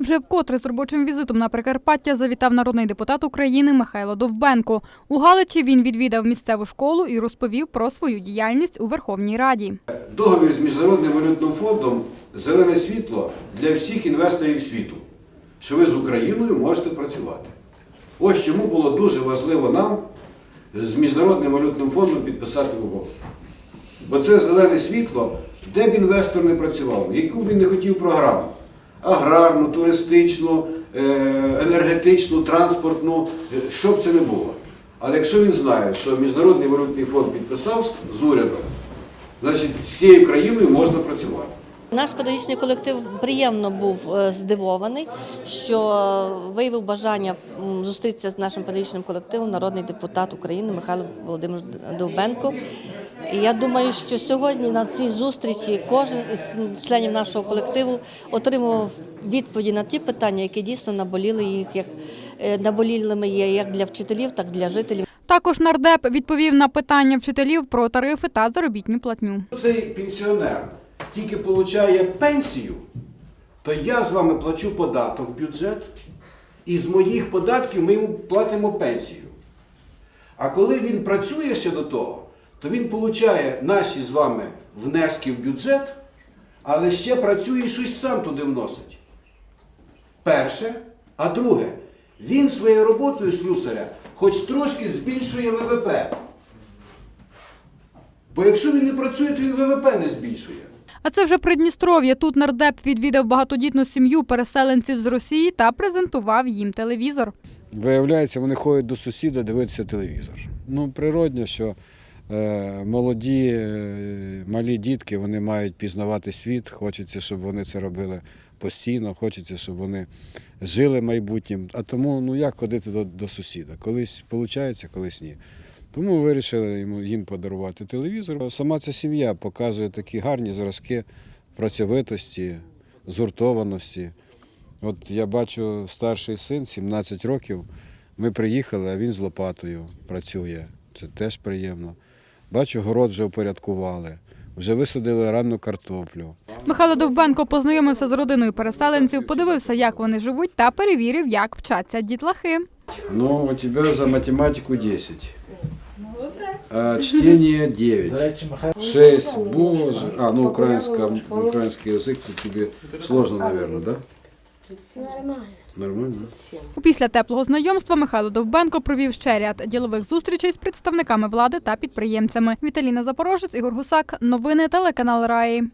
Вже вкотре з робочим візитом на Прикарпаття завітав народний депутат України Михайло Довбенко. У Галичі він відвідав місцеву школу і розповів про свою діяльність у Верховній Раді. Договір з Міжнародним валютним фондом зелене світло для всіх інвесторів світу, що ви з Україною можете працювати. Ось чому було дуже важливо нам з Міжнародним валютним фондом підписати угоду. Бо це зелене світло, де б інвестор не працював, яку б він не хотів програму. Аграрну, туристичну, е, енергетичну, транспортну, е, що б це не було. Але якщо він знає, що Міжнародний валютний фонд підписав з урядом, значить з цією країною можна працювати. Наш педагогічний колектив приємно був е, здивований, що виявив бажання зустрітися з нашим педагогічним колективом народний депутат України Михайло Володимирович Довбенко. І я думаю, що сьогодні на цій зустрічі кожен із членів нашого колективу отримував відповіді на ті питання, які дійсно наболіли їх, як е, наболілими є як для вчителів, так і для жителів. Також нардеп відповів на питання вчителів про тарифи та заробітну платню. Цей пенсіонер тільки отримує пенсію, то я з вами плачу податок в бюджет, і з моїх податків ми йому платимо пенсію. А коли він працює ще до того, то він отримує наші з вами внески в бюджет, але ще працює і щось сам туди вносить. Перше. А друге, він своєю роботою слюсаря хоч трошки збільшує ВВП. Бо якщо він не працює, то він ВВП не збільшує. А це вже Придністров'я. Тут нардеп відвідав багатодітну сім'ю переселенців з Росії та презентував їм телевізор. Виявляється, вони ходять до сусіда дивитися телевізор. Ну, природньо, що молоді, е, малі дітки вони мають пізнавати світ. Хочеться, щоб вони це робили постійно, хочеться, щоб вони жили майбутнім. А тому ну як ходити до, до сусіда? Колись виходить, колись ні. Тому вирішили їм подарувати телевізор. Сама ця сім'я показує такі гарні зразки працьовитості, згуртованості. От я бачу старший син, 17 років. Ми приїхали, а він з лопатою працює. Це теж приємно. Бачу, город вже упорядкували, вже висадили ранну картоплю. Михайло Довбенко познайомився з родиною переселенців, подивився, як вони живуть, та перевірив, як вчаться дітлахи. Ну, у тебе за математику 10. А чтение 9. 6. Боже. А, ну украинском, украинский язык тут тебе сложно, наверное, да? Нормально. Нормально? Після теплого знайомства Михайло Довбенко провів ще ряд ділових зустрічей з представниками влади та підприємцями. Віталіна Запорожець, Ігор Гусак. Новини телеканал Раї.